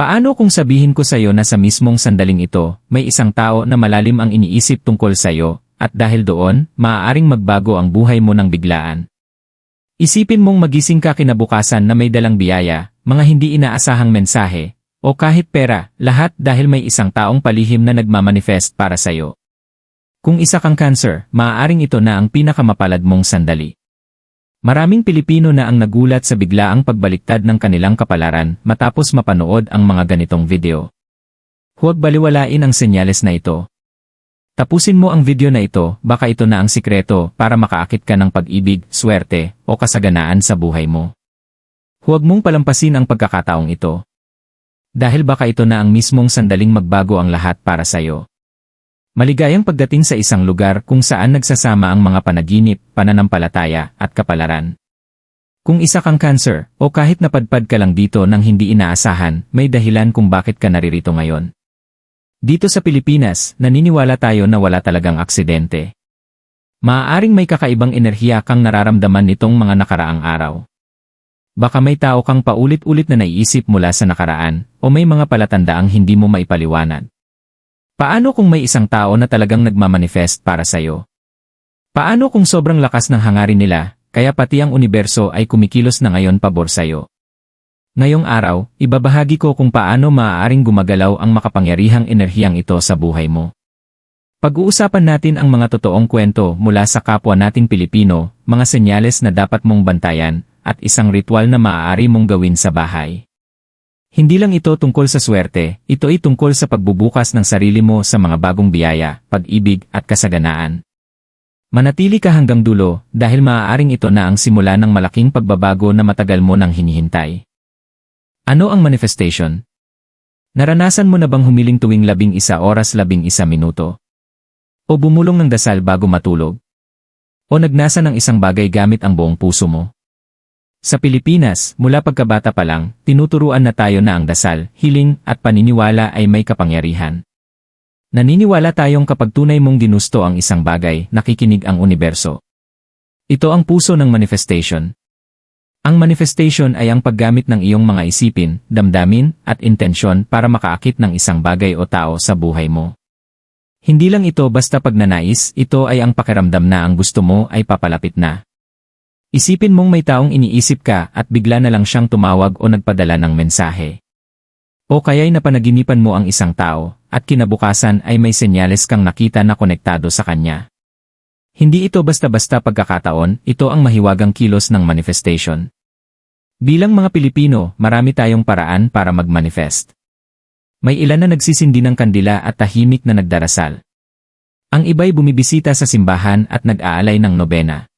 Paano kung sabihin ko sa'yo na sa mismong sandaling ito, may isang tao na malalim ang iniisip tungkol sa'yo, at dahil doon, maaaring magbago ang buhay mo ng biglaan. Isipin mong magising ka kinabukasan na may dalang biyaya, mga hindi inaasahang mensahe, o kahit pera, lahat dahil may isang taong palihim na nagmamanifest para sa'yo. Kung isa kang cancer, maaaring ito na ang pinakamapalad mong sandali. Maraming Pilipino na ang nagulat sa biglaang pagbaliktad ng kanilang kapalaran matapos mapanood ang mga ganitong video. Huwag baliwalain ang senyales na ito. Tapusin mo ang video na ito, baka ito na ang sikreto para makaakit ka ng pag-ibig, swerte, o kasaganaan sa buhay mo. Huwag mong palampasin ang pagkakataong ito. Dahil baka ito na ang mismong sandaling magbago ang lahat para sa'yo. Maligayang pagdating sa isang lugar kung saan nagsasama ang mga panaginip, pananampalataya, at kapalaran. Kung isa kang cancer, o kahit napadpad ka lang dito nang hindi inaasahan, may dahilan kung bakit ka naririto ngayon. Dito sa Pilipinas, naniniwala tayo na wala talagang aksidente. Maaaring may kakaibang enerhiya kang nararamdaman nitong mga nakaraang araw. Baka may tao kang paulit-ulit na naiisip mula sa nakaraan, o may mga palatandaang hindi mo maipaliwanag. Paano kung may isang tao na talagang nagmamanifest para sa'yo? Paano kung sobrang lakas ng hangarin nila, kaya pati ang universo ay kumikilos na ngayon pabor sa'yo? Ngayong araw, ibabahagi ko kung paano maaaring gumagalaw ang makapangyarihang enerhiyang ito sa buhay mo. Pag-uusapan natin ang mga totoong kwento mula sa kapwa nating Pilipino, mga senyales na dapat mong bantayan, at isang ritual na maaari mong gawin sa bahay. Hindi lang ito tungkol sa swerte, ito ay tungkol sa pagbubukas ng sarili mo sa mga bagong biyaya, pag-ibig, at kasaganaan. Manatili ka hanggang dulo dahil maaaring ito na ang simula ng malaking pagbabago na matagal mo nang hinihintay. Ano ang manifestation? Naranasan mo na bang humiling tuwing labing isa oras labing isa minuto? O bumulong ng dasal bago matulog? O nagnasa ng isang bagay gamit ang buong puso mo? Sa Pilipinas, mula pagkabata pa lang, tinuturuan na tayo na ang dasal, hiling, at paniniwala ay may kapangyarihan. Naniniwala tayong kapag tunay mong ginusto ang isang bagay, nakikinig ang universo. Ito ang puso ng manifestation. Ang manifestation ay ang paggamit ng iyong mga isipin, damdamin, at intensyon para makaakit ng isang bagay o tao sa buhay mo. Hindi lang ito basta pagnanais, ito ay ang pakiramdam na ang gusto mo ay papalapit na. Isipin mong may taong iniisip ka at bigla na lang siyang tumawag o nagpadala ng mensahe. O kaya'y napanaginipan mo ang isang tao, at kinabukasan ay may senyales kang nakita na konektado sa kanya. Hindi ito basta-basta pagkakataon, ito ang mahiwagang kilos ng manifestation. Bilang mga Pilipino, marami tayong paraan para mag-manifest. May ilan na nagsisindi ng kandila at tahimik na nagdarasal. Ang iba'y bumibisita sa simbahan at nag-aalay ng nobena.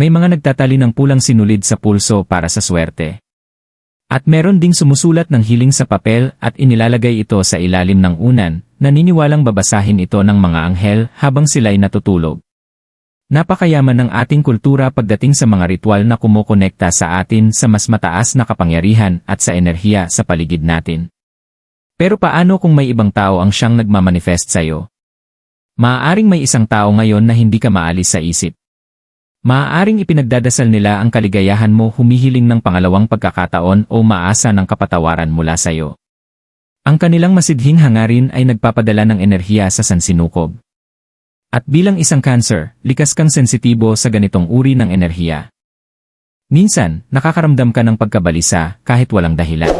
May mga nagtatali ng pulang sinulid sa pulso para sa swerte. At meron ding sumusulat ng hiling sa papel at inilalagay ito sa ilalim ng unan, naniniwalang babasahin ito ng mga anghel habang sila'y natutulog. Napakayaman ng ating kultura pagdating sa mga ritual na kumukonekta sa atin sa mas mataas na kapangyarihan at sa enerhiya sa paligid natin. Pero paano kung may ibang tao ang siyang nagmamanifest sa'yo? Maaaring may isang tao ngayon na hindi ka maalis sa isip. Maaaring ipinagdadasal nila ang kaligayahan mo humihiling ng pangalawang pagkakataon o maasa ng kapatawaran mula sa'yo. Ang kanilang masidhing hangarin ay nagpapadala ng enerhiya sa sansinukob. At bilang isang cancer, likas kang sensitibo sa ganitong uri ng enerhiya. Minsan, nakakaramdam ka ng pagkabalisa kahit walang dahilan.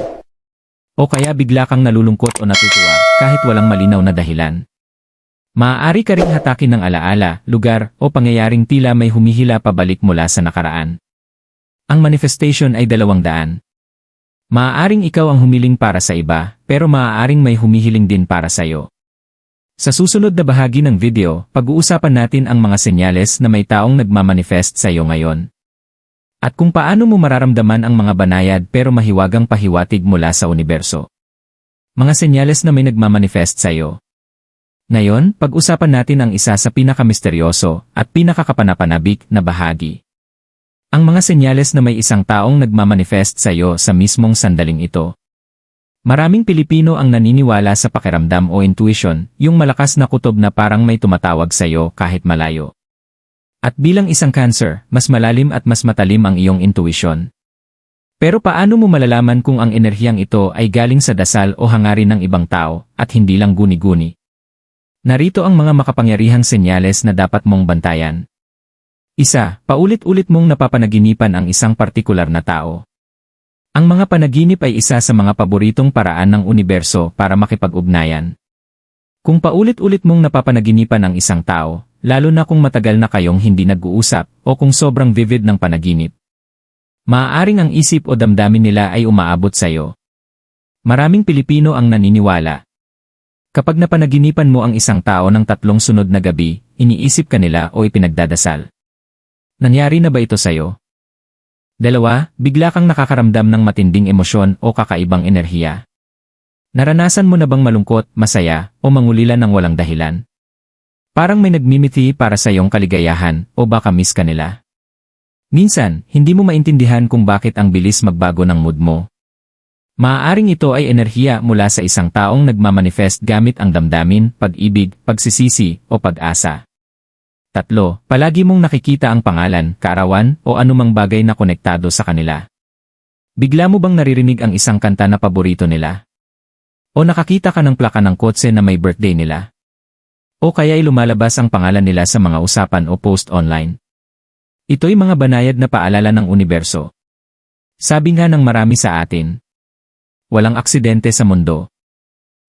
O kaya bigla kang nalulungkot o natutuwa kahit walang malinaw na dahilan. Maaari ka ring hatakin ng alaala, lugar, o pangyayaring tila may humihila pabalik mula sa nakaraan. Ang manifestation ay dalawang daan. Maaaring ikaw ang humiling para sa iba, pero maaaring may humihiling din para sa iyo. Sa susunod na bahagi ng video, pag-uusapan natin ang mga senyales na may taong nagmamanifest sa iyo ngayon. At kung paano mo mararamdaman ang mga banayad pero mahiwagang pahiwatig mula sa universo. Mga senyales na may nagmamanifest sa iyo. Ngayon, pag-usapan natin ang isa sa pinakamisteryoso at pinakakapanapanabik na bahagi. Ang mga senyales na may isang taong nagmamanifest sa iyo sa mismong sandaling ito. Maraming Pilipino ang naniniwala sa pakiramdam o intuition, yung malakas na kutob na parang may tumatawag sa iyo kahit malayo. At bilang isang cancer, mas malalim at mas matalim ang iyong intuition. Pero paano mo malalaman kung ang enerhiyang ito ay galing sa dasal o hangarin ng ibang tao at hindi lang guni-guni? Narito ang mga makapangyarihang senyales na dapat mong bantayan. Isa, paulit-ulit mong napapanaginipan ang isang partikular na tao. Ang mga panaginip ay isa sa mga paboritong paraan ng universo para makipag-ugnayan. Kung paulit-ulit mong napapanaginipan ang isang tao, lalo na kung matagal na kayong hindi nag-uusap o kung sobrang vivid ng panaginip, maaaring ang isip o damdamin nila ay umaabot sa iyo. Maraming Pilipino ang naniniwala. Kapag napanaginipan mo ang isang tao ng tatlong sunod na gabi, iniisip ka nila o ipinagdadasal. Nangyari na ba ito sa'yo? Dalawa, bigla kang nakakaramdam ng matinding emosyon o kakaibang enerhiya. Naranasan mo na bang malungkot, masaya, o mangulila ng walang dahilan? Parang may nagmimiti para sa iyong kaligayahan o baka miss ka nila. Minsan, hindi mo maintindihan kung bakit ang bilis magbago ng mood mo. Maaaring ito ay enerhiya mula sa isang taong nagmamanifest gamit ang damdamin, pag-ibig, pagsisisi, o pag-asa. Tatlo, palagi mong nakikita ang pangalan, kaarawan, o anumang bagay na konektado sa kanila. Bigla mo bang naririnig ang isang kanta na paborito nila? O nakakita ka ng plaka ng kotse na may birthday nila? O kaya'y lumalabas ang pangalan nila sa mga usapan o post online? Ito'y mga banayad na paalala ng universo. Sabi nga ng marami sa atin, walang aksidente sa mundo.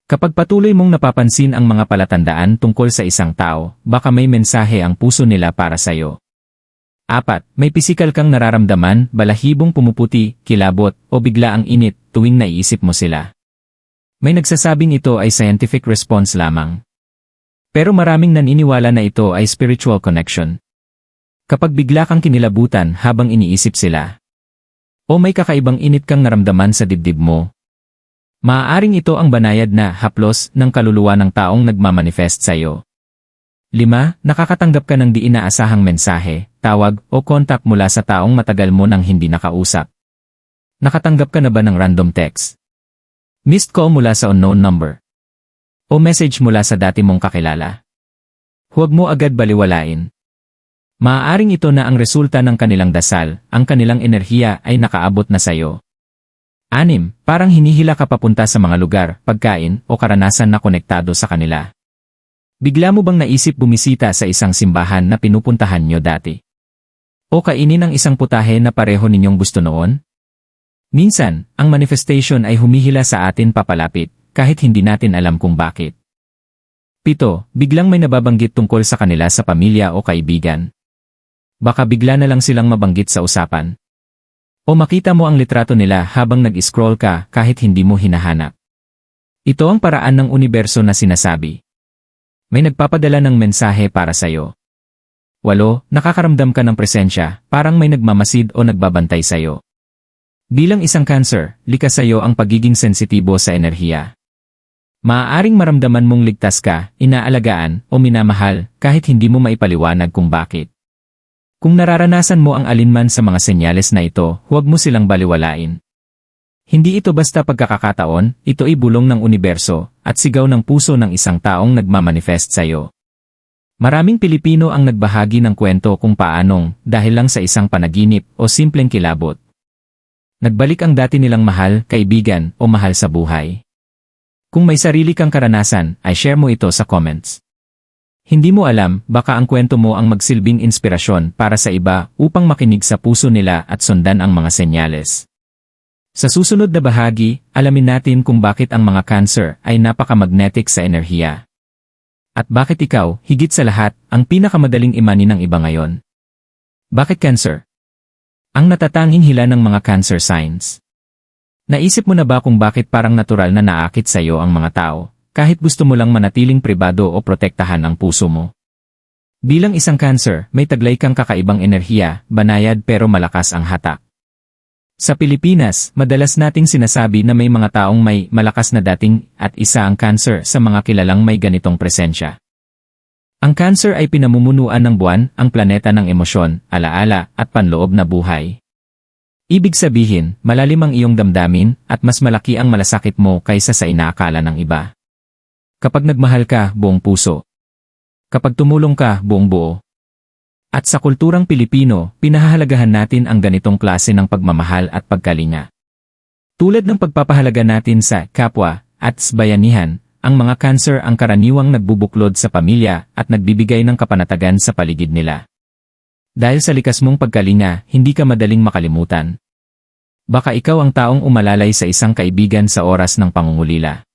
Kapag patuloy mong napapansin ang mga palatandaan tungkol sa isang tao, baka may mensahe ang puso nila para sa iyo. Apat, may pisikal kang nararamdaman, balahibong pumuputi, kilabot, o bigla ang init tuwing naiisip mo sila. May nagsasabing ito ay scientific response lamang. Pero maraming naniniwala na ito ay spiritual connection. Kapag bigla kang kinilabutan habang iniisip sila. O may kakaibang init kang naramdaman sa dibdib mo. Maaaring ito ang banayad na haplos ng kaluluwa ng taong nagmamanifest sa iyo. 5. Nakakatanggap ka ng di inaasahang mensahe, tawag, o kontak mula sa taong matagal mo nang hindi nakausap. Nakatanggap ka na ba ng random text? Missed call mula sa unknown number? O message mula sa dati mong kakilala? Huwag mo agad baliwalain. Maaaring ito na ang resulta ng kanilang dasal, ang kanilang enerhiya ay nakaabot na sa iyo. Anim, parang hinihila ka papunta sa mga lugar, pagkain, o karanasan na konektado sa kanila. Bigla mo bang naisip bumisita sa isang simbahan na pinupuntahan nyo dati? O kainin ang isang putahe na pareho ninyong gusto noon? Minsan, ang manifestation ay humihila sa atin papalapit, kahit hindi natin alam kung bakit. Pito, biglang may nababanggit tungkol sa kanila sa pamilya o kaibigan. Baka bigla na lang silang mabanggit sa usapan. O makita mo ang litrato nila habang nag-scroll ka kahit hindi mo hinahanap. Ito ang paraan ng universo na sinasabi. May nagpapadala ng mensahe para sa'yo. Walo, nakakaramdam ka ng presensya, parang may nagmamasid o nagbabantay sa'yo. Bilang isang cancer, likas sa'yo ang pagiging sensitibo sa enerhiya. Maaaring maramdaman mong ligtas ka, inaalagaan, o minamahal, kahit hindi mo maipaliwanag kung bakit. Kung nararanasan mo ang alinman sa mga senyales na ito, huwag mo silang baliwalain. Hindi ito basta pagkakataon, ito ay bulong ng universo, at sigaw ng puso ng isang taong nagmamanifest sa iyo. Maraming Pilipino ang nagbahagi ng kwento kung paanong, dahil lang sa isang panaginip o simpleng kilabot. Nagbalik ang dati nilang mahal, kaibigan, o mahal sa buhay. Kung may sarili kang karanasan, ay share mo ito sa comments. Hindi mo alam, baka ang kwento mo ang magsilbing inspirasyon para sa iba upang makinig sa puso nila at sundan ang mga senyales. Sa susunod na bahagi, alamin natin kung bakit ang mga cancer ay napakamagnetic sa enerhiya. At bakit ikaw, higit sa lahat, ang pinakamadaling imani ng iba ngayon. Bakit cancer? Ang natatanging hila ng mga cancer signs. Naisip mo na ba kung bakit parang natural na naakit sa iyo ang mga tao, kahit gusto mo lang manatiling pribado o protektahan ang puso mo. Bilang isang cancer, may taglay kang kakaibang enerhiya, banayad pero malakas ang hatak. Sa Pilipinas, madalas nating sinasabi na may mga taong may malakas na dating at isa ang cancer sa mga kilalang may ganitong presensya. Ang cancer ay pinamumunuan ng buwan, ang planeta ng emosyon, alaala, at panloob na buhay. Ibig sabihin, malalim ang iyong damdamin at mas malaki ang malasakit mo kaysa sa inaakala ng iba. Kapag nagmahal ka, buong puso. Kapag tumulong ka, buong buo. At sa kulturang Pilipino, pinahahalagahan natin ang ganitong klase ng pagmamahal at pagkalinga. Tulad ng pagpapahalaga natin sa kapwa at bayanihan, ang mga cancer ang karaniwang nagbubuklod sa pamilya at nagbibigay ng kapanatagan sa paligid nila. Dahil sa likas mong pagkalinga, hindi ka madaling makalimutan. Baka ikaw ang taong umalalay sa isang kaibigan sa oras ng pangungulila.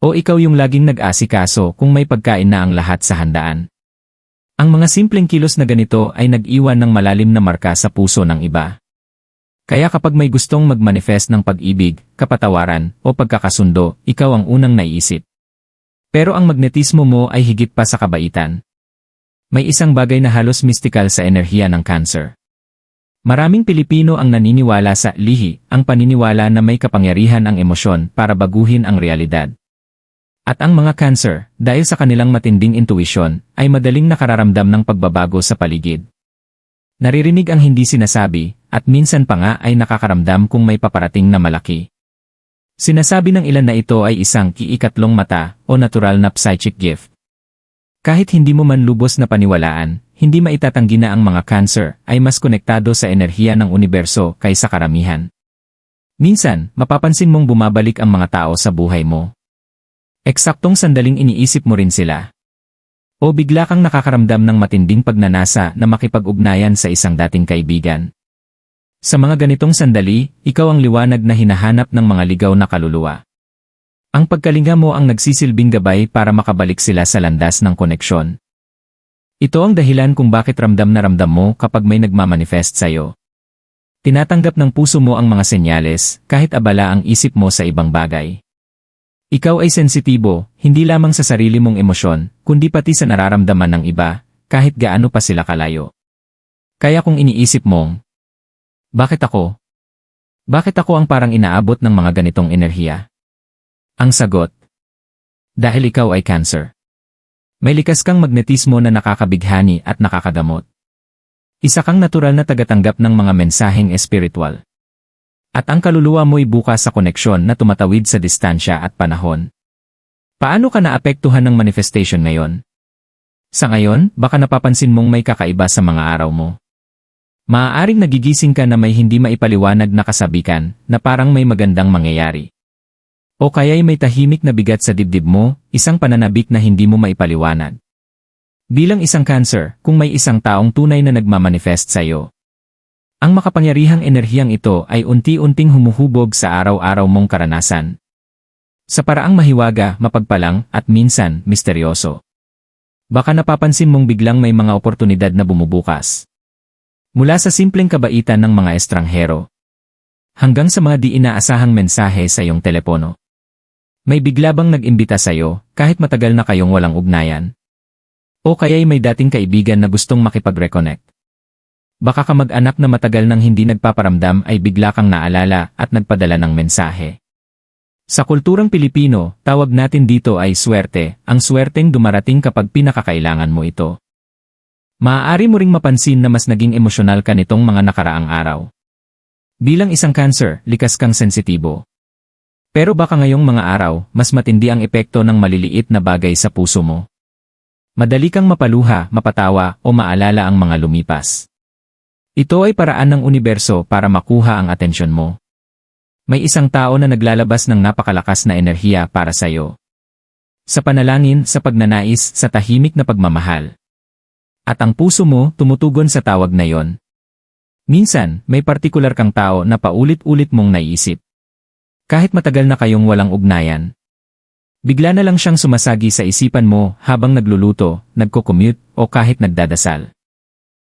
O ikaw yung laging nag-asikaso kung may pagkain na ang lahat sa handaan. Ang mga simpleng kilos na ganito ay nag-iwan ng malalim na marka sa puso ng iba. Kaya kapag may gustong mag-manifest ng pag-ibig, kapatawaran, o pagkakasundo, ikaw ang unang naiisip. Pero ang magnetismo mo ay higit pa sa kabaitan. May isang bagay na halos mystikal sa enerhiya ng cancer. Maraming Pilipino ang naniniwala sa lihi, ang paniniwala na may kapangyarihan ang emosyon para baguhin ang realidad. At ang mga cancer, dahil sa kanilang matinding intuition, ay madaling nakararamdam ng pagbabago sa paligid. Naririnig ang hindi sinasabi, at minsan pa nga ay nakakaramdam kung may paparating na malaki. Sinasabi ng ilan na ito ay isang kiikatlong mata o natural na psychic gift. Kahit hindi mo man lubos na paniwalaan, hindi maitatanggi na ang mga cancer ay mas konektado sa enerhiya ng universo kaysa karamihan. Minsan, mapapansin mong bumabalik ang mga tao sa buhay mo. Eksaktong sandaling iniisip mo rin sila. O bigla kang nakakaramdam ng matinding pagnanasa na makipag-ugnayan sa isang dating kaibigan. Sa mga ganitong sandali, ikaw ang liwanag na hinahanap ng mga ligaw na kaluluwa. Ang pagkalinga mo ang nagsisilbing gabay para makabalik sila sa landas ng koneksyon. Ito ang dahilan kung bakit ramdam na ramdam mo kapag may nagmamanifest sa'yo. Tinatanggap ng puso mo ang mga senyales kahit abala ang isip mo sa ibang bagay. Ikaw ay sensitibo, hindi lamang sa sarili mong emosyon, kundi pati sa nararamdaman ng iba, kahit gaano pa sila kalayo. Kaya kung iniisip mong, Bakit ako? Bakit ako ang parang inaabot ng mga ganitong enerhiya? Ang sagot. Dahil ikaw ay cancer. May likas kang magnetismo na nakakabighani at nakakagamot. Isa kang natural na tagatanggap ng mga mensaheng espiritual. At ang kaluluwa mo'y bukas sa koneksyon na tumatawid sa distansya at panahon. Paano ka naapektuhan ng manifestation ngayon? Sa ngayon, baka napapansin mong may kakaiba sa mga araw mo. Maaaring nagigising ka na may hindi maipaliwanag na kasabikan na parang may magandang mangyayari. O kaya'y may tahimik na bigat sa dibdib mo, isang pananabik na hindi mo maipaliwanag. Bilang isang cancer, kung may isang taong tunay na nagmamanifest sa iyo. Ang makapangyarihang enerhiyang ito ay unti-unting humuhubog sa araw-araw mong karanasan. Sa paraang mahiwaga, mapagpalang, at minsan, misteryoso. Baka napapansin mong biglang may mga oportunidad na bumubukas. Mula sa simpleng kabaitan ng mga estranghero, hanggang sa mga di inaasahang mensahe sa iyong telepono. May bigla bang nag-imbita sa'yo kahit matagal na kayong walang ugnayan? O kaya'y may dating kaibigan na gustong makipag-reconnect? Baka ka mag-anak na matagal nang hindi nagpaparamdam ay bigla kang naalala at nagpadala ng mensahe. Sa kulturang Pilipino, tawag natin dito ay swerte, ang swerteng dumarating kapag pinakakailangan mo ito. Maaari mo ring mapansin na mas naging emosyonal ka nitong mga nakaraang araw. Bilang isang cancer, likas kang sensitibo. Pero baka ngayong mga araw, mas matindi ang epekto ng maliliit na bagay sa puso mo. Madali kang mapaluha, mapatawa, o maalala ang mga lumipas. Ito ay paraan ng universo para makuha ang atensyon mo. May isang tao na naglalabas ng napakalakas na enerhiya para sa iyo. Sa panalangin, sa pagnanais, sa tahimik na pagmamahal. At ang puso mo tumutugon sa tawag na yon. Minsan, may partikular kang tao na paulit-ulit mong naiisip. Kahit matagal na kayong walang ugnayan. Bigla na lang siyang sumasagi sa isipan mo habang nagluluto, nagko-commute, o kahit nagdadasal.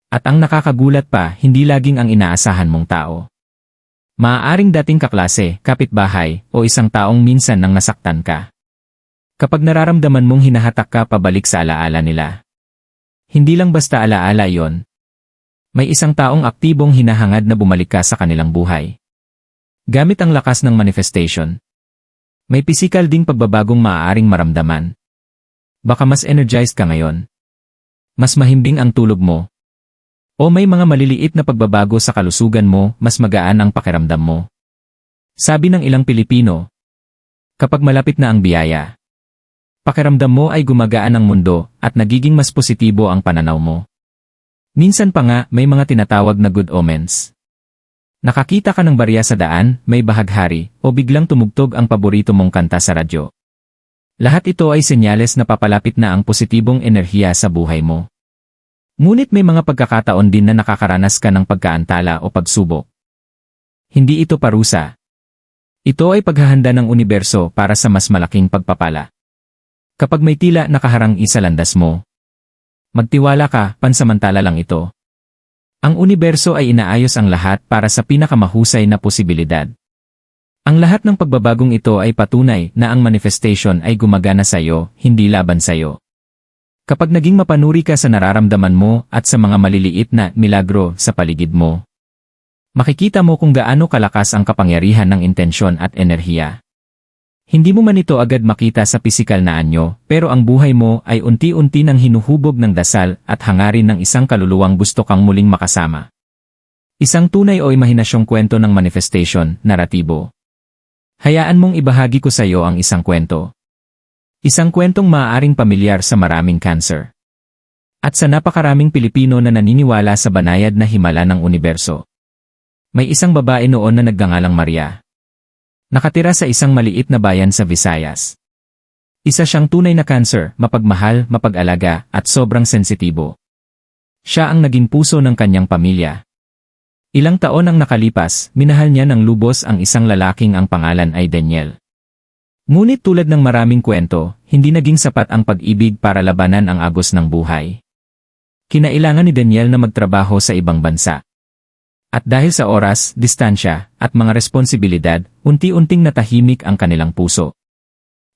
At ang nakakagulat pa, hindi laging ang inaasahan mong tao. Maaaring dating kaklase, kapitbahay, o isang taong minsan nang nasaktan ka. Kapag nararamdaman mong hinahatak ka pabalik sa alaala nila. Hindi lang basta alaala yon. May isang taong aktibong hinahangad na bumalik ka sa kanilang buhay. Gamit ang lakas ng manifestation. May pisikal ding pagbabagong maaaring maramdaman. Baka mas energized ka ngayon. Mas mahimbing ang tulog mo. O may mga maliliit na pagbabago sa kalusugan mo, mas magaan ang pakiramdam mo. Sabi ng ilang Pilipino, kapag malapit na ang biyaya, pakiramdam mo ay gumagaan ang mundo at nagiging mas positibo ang pananaw mo. Minsan pa nga may mga tinatawag na good omens. Nakakita ka ng barya sa daan, may bahaghari, o biglang tumugtog ang paborito mong kanta sa radyo. Lahat ito ay senyales na papalapit na ang positibong enerhiya sa buhay mo. Ngunit may mga pagkakataon din na nakakaranas ka ng pagkaantala o pagsubok. Hindi ito parusa. Ito ay paghahanda ng universo para sa mas malaking pagpapala. Kapag may tila nakaharang isa landas mo, magtiwala ka, pansamantala lang ito. Ang universo ay inaayos ang lahat para sa pinakamahusay na posibilidad. Ang lahat ng pagbabagong ito ay patunay na ang manifestation ay gumagana sa iyo, hindi laban sa iyo. Kapag naging mapanuri ka sa nararamdaman mo at sa mga maliliit na milagro sa paligid mo, makikita mo kung gaano kalakas ang kapangyarihan ng intensyon at enerhiya. Hindi mo man ito agad makita sa pisikal na anyo, pero ang buhay mo ay unti-unti nang hinuhubog ng dasal at hangarin ng isang kaluluwang gusto kang muling makasama. Isang tunay o imahinasyong kwento ng manifestation, naratibo. Hayaan mong ibahagi ko sa iyo ang isang kwento. Isang kwentong maaaring pamilyar sa maraming cancer. At sa napakaraming Pilipino na naniniwala sa banayad na himala ng universo. May isang babae noon na nagngangalang Maria. Nakatira sa isang maliit na bayan sa Visayas. Isa siyang tunay na cancer, mapagmahal, mapag-alaga, at sobrang sensitibo. Siya ang naging puso ng kanyang pamilya. Ilang taon ang nakalipas, minahal niya ng lubos ang isang lalaking ang pangalan ay Daniel. Ngunit tulad ng maraming kwento, hindi naging sapat ang pag-ibig para labanan ang agos ng buhay. Kinailangan ni Daniel na magtrabaho sa ibang bansa. At dahil sa oras, distansya, at mga responsibilidad, unti-unting natahimik ang kanilang puso.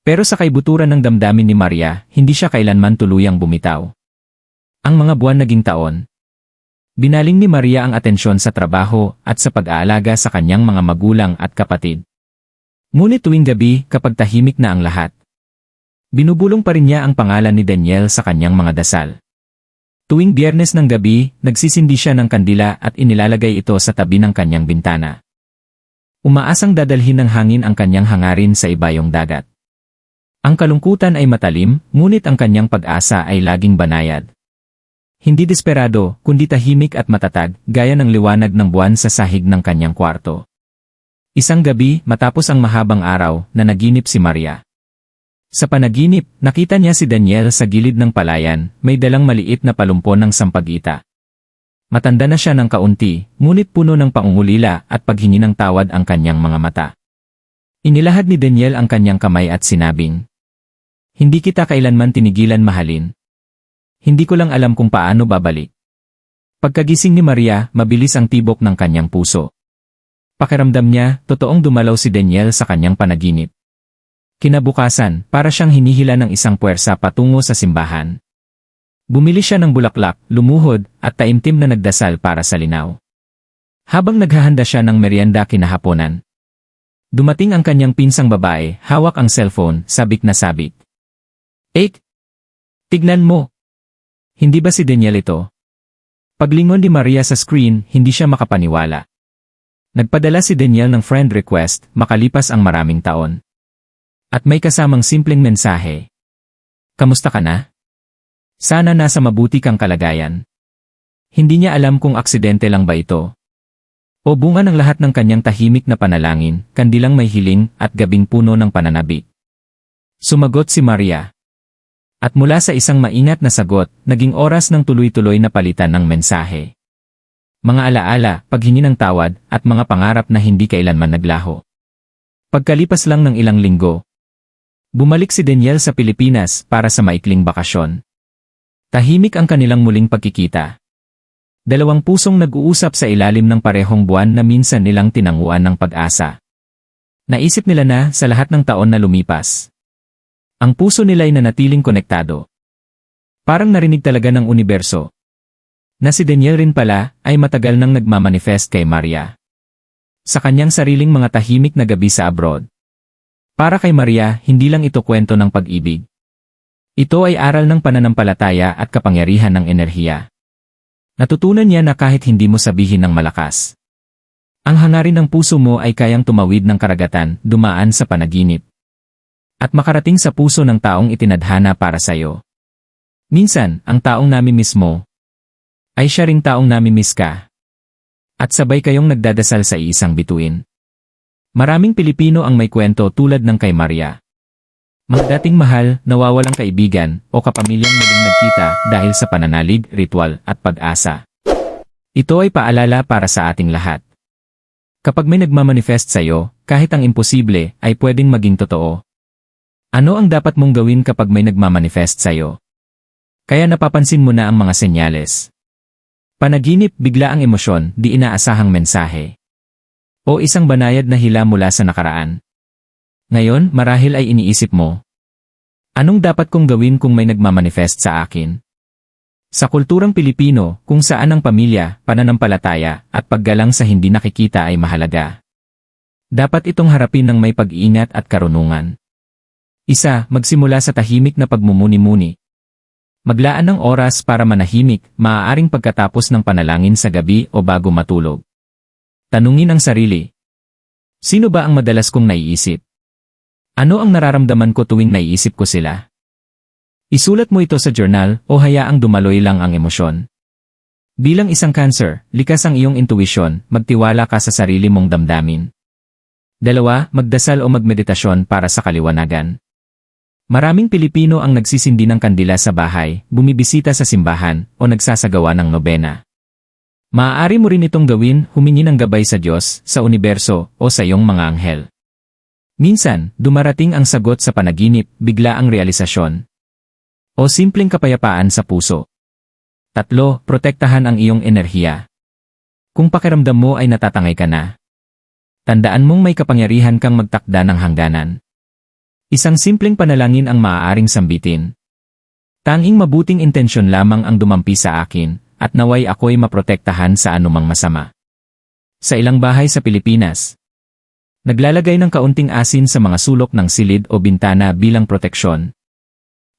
Pero sa kaibuturan ng damdamin ni Maria, hindi siya kailanman tuluyang bumitaw. Ang mga buwan naging taon. Binaling ni Maria ang atensyon sa trabaho at sa pag-aalaga sa kanyang mga magulang at kapatid. Ngunit tuwing gabi, kapag tahimik na ang lahat, binubulong pa rin niya ang pangalan ni Daniel sa kanyang mga dasal. Tuwing biyernes ng gabi, nagsisindi siya ng kandila at inilalagay ito sa tabi ng kanyang bintana. Umaasang dadalhin ng hangin ang kanyang hangarin sa ibayong dagat. Ang kalungkutan ay matalim, ngunit ang kanyang pag-asa ay laging banayad. Hindi desperado, kundi tahimik at matatag, gaya ng liwanag ng buwan sa sahig ng kanyang kwarto. Isang gabi, matapos ang mahabang araw, na naginip si Maria. Sa panaginip, nakita niya si Daniel sa gilid ng palayan, may dalang maliit na palumpon ng sampagita. Matanda na siya ng kaunti, ngunit puno ng paungulila at paghingi ng tawad ang kanyang mga mata. Inilahad ni Daniel ang kanyang kamay at sinabing, Hindi kita kailanman tinigilan mahalin. Hindi ko lang alam kung paano babalik. Pagkagising ni Maria, mabilis ang tibok ng kanyang puso. Pakiramdam niya, totoong dumalaw si Daniel sa kanyang panaginip. Kinabukasan, para siyang hinihila ng isang puwersa patungo sa simbahan. Bumili siya ng bulaklak, lumuhod, at taimtim na nagdasal para sa linaw. Habang naghahanda siya ng merienda kinahaponan, dumating ang kanyang pinsang babae, hawak ang cellphone, sabik na sabik. Ek! Tignan mo! Hindi ba si Daniel ito? Paglingon ni Maria sa screen, hindi siya makapaniwala. Nagpadala si Daniel ng friend request, makalipas ang maraming taon. At may kasamang simpleng mensahe. Kamusta ka na? Sana nasa mabuti kang kalagayan. Hindi niya alam kung aksidente lang ba ito. O bunga ng lahat ng kanyang tahimik na panalangin, kandilang may hiling at gabing puno ng pananabik. Sumagot si Maria. At mula sa isang maingat na sagot, naging oras ng tuloy-tuloy na palitan ng mensahe. Mga alaala, paghingi ng tawad, at mga pangarap na hindi kailanman naglaho. Pagkalipas lang ng ilang linggo, Bumalik si Daniel sa Pilipinas para sa maikling bakasyon. Tahimik ang kanilang muling pagkikita. Dalawang pusong nag-uusap sa ilalim ng parehong buwan na minsan nilang tinanguan ng pag-asa. Naisip nila na sa lahat ng taon na lumipas. Ang puso nila ay nanatiling konektado. Parang narinig talaga ng universo. Na si Daniel rin pala ay matagal nang nagmamanifest kay Maria. Sa kanyang sariling mga tahimik na gabi sa abroad. Para kay Maria, hindi lang ito kwento ng pag-ibig. Ito ay aral ng pananampalataya at kapangyarihan ng enerhiya. Natutunan niya na kahit hindi mo sabihin ng malakas. Ang hangarin ng puso mo ay kayang tumawid ng karagatan, dumaan sa panaginip. At makarating sa puso ng taong itinadhana para sa iyo. Minsan, ang taong namin mismo, ay siya ring taong namimiss ka. At sabay kayong nagdadasal sa iisang bituin. Maraming Pilipino ang may kwento tulad ng kay Maria. Mga dating mahal, nawawalang kaibigan, o kapamilyang muling nagkita dahil sa pananalig, ritual, at pag-asa. Ito ay paalala para sa ating lahat. Kapag may nagmamanifest sa'yo, kahit ang imposible, ay pwedeng maging totoo. Ano ang dapat mong gawin kapag may nagmamanifest sa'yo? Kaya napapansin mo na ang mga senyales. Panaginip, bigla ang emosyon, di inaasahang mensahe. O isang banayad na hila mula sa nakaraan. Ngayon, marahil ay iniisip mo. Anong dapat kong gawin kung may nagmamanifest sa akin? Sa kulturang Pilipino, kung saan ang pamilya, pananampalataya, at paggalang sa hindi nakikita ay mahalaga. Dapat itong harapin ng may pag-iingat at karunungan. Isa, magsimula sa tahimik na pagmumuni-muni. Maglaan ng oras para manahimik, maaaring pagkatapos ng panalangin sa gabi o bago matulog. Tanungin ang sarili. Sino ba ang madalas kong naiisip? Ano ang nararamdaman ko tuwing naiisip ko sila? Isulat mo ito sa journal o hayaang dumaloy lang ang emosyon. Bilang isang cancer, likas ang iyong intuition, magtiwala ka sa sarili mong damdamin. Dalawa, magdasal o magmeditasyon para sa kaliwanagan. Maraming Pilipino ang nagsisindi ng kandila sa bahay, bumibisita sa simbahan, o nagsasagawa ng nobena. Maaari mo rin itong gawin, humingi ng gabay sa Diyos, sa universo, o sa iyong mga anghel. Minsan, dumarating ang sagot sa panaginip, bigla ang realisasyon, o simpleng kapayapaan sa puso. Tatlo, protektahan ang iyong enerhiya. Kung pakiramdam mo ay natatangay ka na, tandaan mong may kapangyarihan kang magtakda ng hangganan. Isang simpleng panalangin ang maaaring sambitin. Tanging mabuting intensyon lamang ang dumampi sa akin, at naway ako'y maprotektahan sa anumang masama. Sa ilang bahay sa Pilipinas, naglalagay ng kaunting asin sa mga sulok ng silid o bintana bilang proteksyon,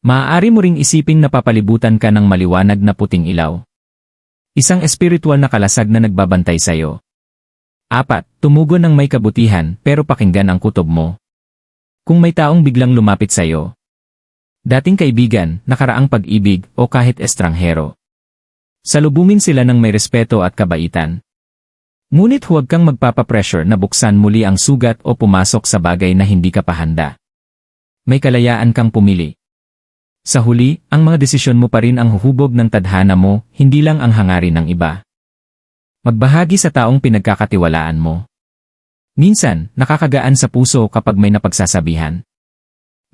Maaari mo ring isiping napapalibutan ka ng maliwanag na puting ilaw. Isang espiritual na kalasag na nagbabantay sa'yo. Apat, tumugon ng may kabutihan pero pakinggan ang kutob mo. Kung may taong biglang lumapit sa'yo, dating kaibigan, nakaraang pag-ibig o kahit estranghero. Salubungin sila ng may respeto at kabaitan. Ngunit huwag kang magpapapressure na buksan muli ang sugat o pumasok sa bagay na hindi ka pahanda. May kalayaan kang pumili. Sa huli, ang mga desisyon mo pa rin ang huhubog ng tadhana mo, hindi lang ang hangarin ng iba. Magbahagi sa taong pinagkakatiwalaan mo. Minsan, nakakagaan sa puso kapag may napagsasabihan.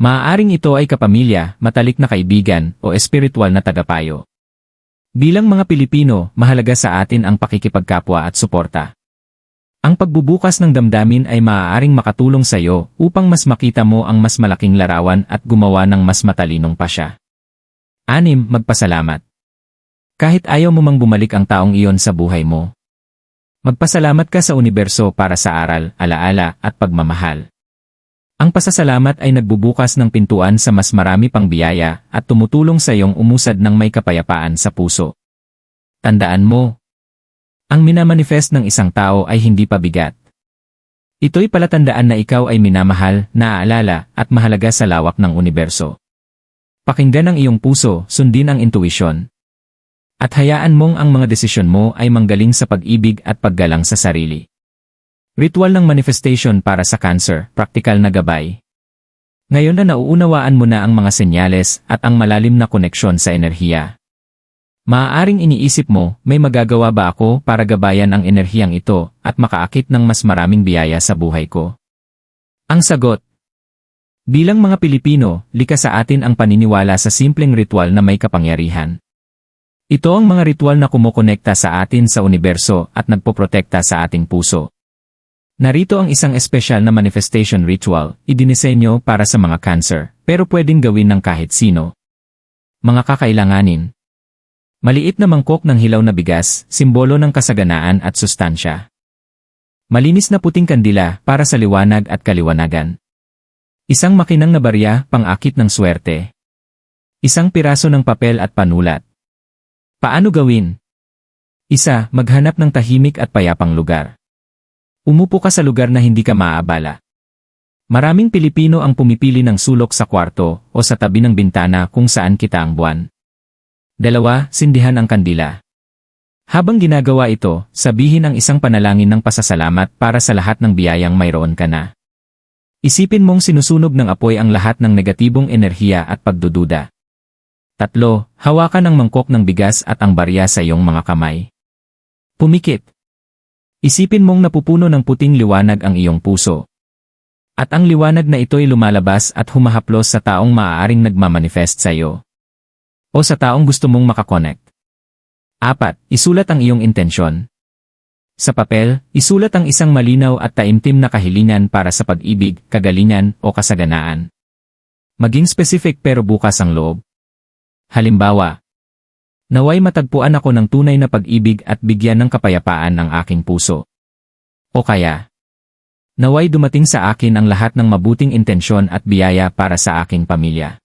Maaaring ito ay kapamilya, matalik na kaibigan, o espiritual na tagapayo. Bilang mga Pilipino, mahalaga sa atin ang pakikipagkapwa at suporta. Ang pagbubukas ng damdamin ay maaaring makatulong sa iyo upang mas makita mo ang mas malaking larawan at gumawa ng mas matalinong pasya. Anim, magpasalamat. Kahit ayaw mo mang bumalik ang taong iyon sa buhay mo. Magpasalamat ka sa universo para sa aral, alaala, at pagmamahal. Ang pasasalamat ay nagbubukas ng pintuan sa mas marami pang biyaya at tumutulong sa iyong umusad ng may kapayapaan sa puso. Tandaan mo, ang minamanifest ng isang tao ay hindi pabigat. Ito'y palatandaan na ikaw ay minamahal, naaalala, at mahalaga sa lawak ng universo. Pakinggan ang iyong puso, sundin ang intuisyon. At hayaan mong ang mga desisyon mo ay manggaling sa pag-ibig at paggalang sa sarili. Ritual ng manifestation para sa cancer, praktikal na gabay. Ngayon na nauunawaan mo na ang mga senyales at ang malalim na koneksyon sa enerhiya, Maaaring iniisip mo, may magagawa ba ako para gabayan ang enerhiyang ito at makaakit ng mas maraming biyaya sa buhay ko? Ang sagot, Bilang mga Pilipino, likas sa atin ang paniniwala sa simpleng ritual na may kapangyarihan. Ito ang mga ritual na kumukonekta sa atin sa universo at nagpoprotekta sa ating puso. Narito ang isang espesyal na manifestation ritual, idinisenyo para sa mga cancer, pero pwedeng gawin ng kahit sino. Mga kakailanganin, Maliit na mangkok ng hilaw na bigas, simbolo ng kasaganaan at sustansya. Malinis na puting kandila para sa liwanag at kaliwanagan. Isang makinang na barya, pang-akit ng swerte. Isang piraso ng papel at panulat. Paano gawin? Isa, maghanap ng tahimik at payapang lugar. Umupo ka sa lugar na hindi ka maaabala. Maraming Pilipino ang pumipili ng sulok sa kwarto o sa tabi ng bintana kung saan kita ang buwan. Dalawa, sindihan ang kandila. Habang ginagawa ito, sabihin ang isang panalangin ng pasasalamat para sa lahat ng biyayang mayroon ka na. Isipin mong sinusunog ng apoy ang lahat ng negatibong enerhiya at pagdududa. Tatlo, hawakan ang mangkok ng bigas at ang barya sa iyong mga kamay. Pumikit. Isipin mong napupuno ng puting liwanag ang iyong puso. At ang liwanag na ito'y lumalabas at humahaplos sa taong maaaring nagmamanifest sa iyo. O sa taong gusto mong makakonect. Apat, isulat ang iyong intensyon. Sa papel, isulat ang isang malinaw at taimtim na kahilingan para sa pag-ibig, kagalingan, o kasaganaan. Maging specific pero bukas ang loob. Halimbawa, naway matagpuan ako ng tunay na pag-ibig at bigyan ng kapayapaan ang aking puso. O kaya, naway dumating sa akin ang lahat ng mabuting intensyon at biyaya para sa aking pamilya.